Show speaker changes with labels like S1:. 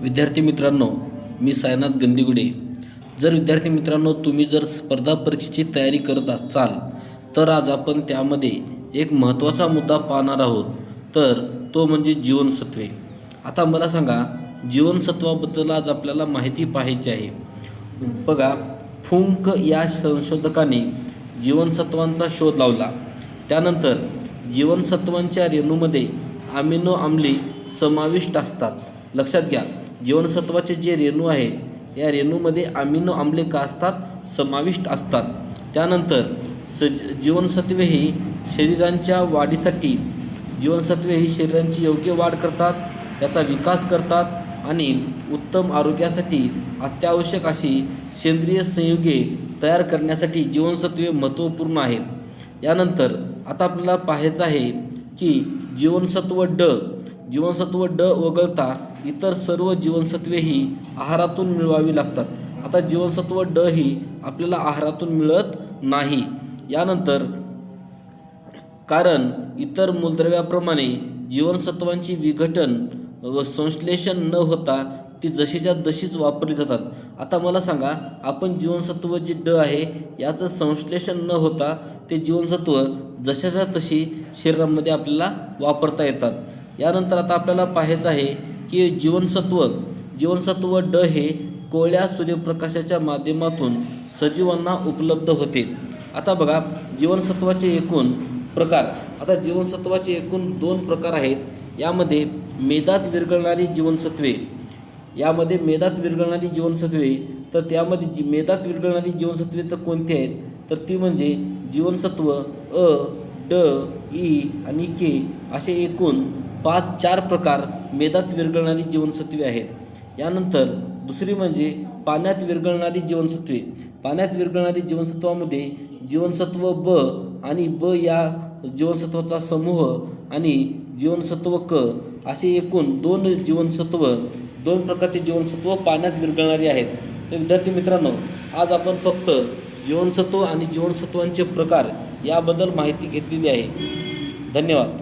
S1: विद्यार्थी मित्रांनो मी सायनाथ गंदीगुडे. जर विद्यार्थी मित्रांनो तुम्ही जर स्पर्धा परीक्षेची तयारी करत असाल तर आज आपण त्यामध्ये एक महत्त्वाचा मुद्दा पाहणार आहोत. तर तो म्हणजे जीवनसत्वे आता मला सांगा जीवनसत्वाबद्दल आज आपल्याला माहिती पाहायची आहे. बघा फुंक या संशोधकाने जीवनसत्वांचा शोध लावला. त्यानंतर जीवनसत्वांच्या रेणूमध्ये अमिनो आम्ली समाविष्ट असतात. लक्षात घ्या. जीवनसत्वाचे जे रेणू आहेत या रेणूमध्ये अमिनो आम्ले का असतात समाविष्ट असतात. त्यानंतर सज जीवनसत्वे ही शरीरांच्या वाढीसाठी जीवनसत्वे ही शरीरांची योग्य वाढ करतात त्याचा विकास करतात आणि उत्तम आरोग्यासाठी अत्यावश्यक अशी सेंद्रिय संयुगे तयार करण्यासाठी जीवनसत्वे महत्त्वपूर्ण आहेत. यानंतर आता आपल्याला पाहायचं आहे की जीवनसत्व ड जीवनसत्व ड वगळता इतर सर्व जीवनसत्वे ही आहारातून मिळवावी लागतात. आता जीवनसत्व ड ही आपल्याला आहारातून मिळत नाही. यानंतर कारण इतर मूलद्रव्याप्रमाणे जीवनसत्वांची विघटन व संश्लेषण न होता ती जशीच्या तशीच वापरली जातात. आता मला सांगा आपण जीवनसत्व जे ड आहे याचं संश्लेषण न होता ते जीवनसत्व जशाच्या तशी शरीरामध्ये आपल्याला वापरता येतात. यानंतर आता आपल्याला पाहायचं आहे की जीवनसत्व जीवनसत्व ड हे कोळ्या सूर्यप्रकाशाच्या माध्यमातून सजीवांना उपलब्ध होते. आता बघा जीवनसत्वाचे एकूण प्रकार. आता जीवनसत्वाचे एकूण दोन प्रकार आहेत. यामध्ये मेदात विरघळणारी जीवनसत्वे. यामध्ये मेदात विरघळणारी जीवनसत्वे तर त्यामध्ये जी मेदात विरघळणारी जीवनसत्वे तर कोणती आहेत? तर ती म्हणजे जीवनसत्व अ ड ई आणि के असे एकूण पाच चार प्रकार मेदात विरघळणारी जीवनसत्वे आहेत. यानंतर दुसरी म्हणजे पाण्यात विरघळणारी जीवनसत्वे. पाण्यात विरघळणारी जीवनसत्वामध्ये जीवनसत्व ब आणि ब या जीवनसत्वाचा समूह आणि जीवनसत्व क असे एकूण दोन जीवनसत्व दोन प्रकारचे जीवनसत्व पाण्यात विरघळणारी आहेत. तर विद्यार्थी मित्रांनो आज आपण फक्त जीवनसत्व आणि जीवनसत्वांचे प्रकार याबद्दल माहिती घेतलेली आहे. धन्यवाद.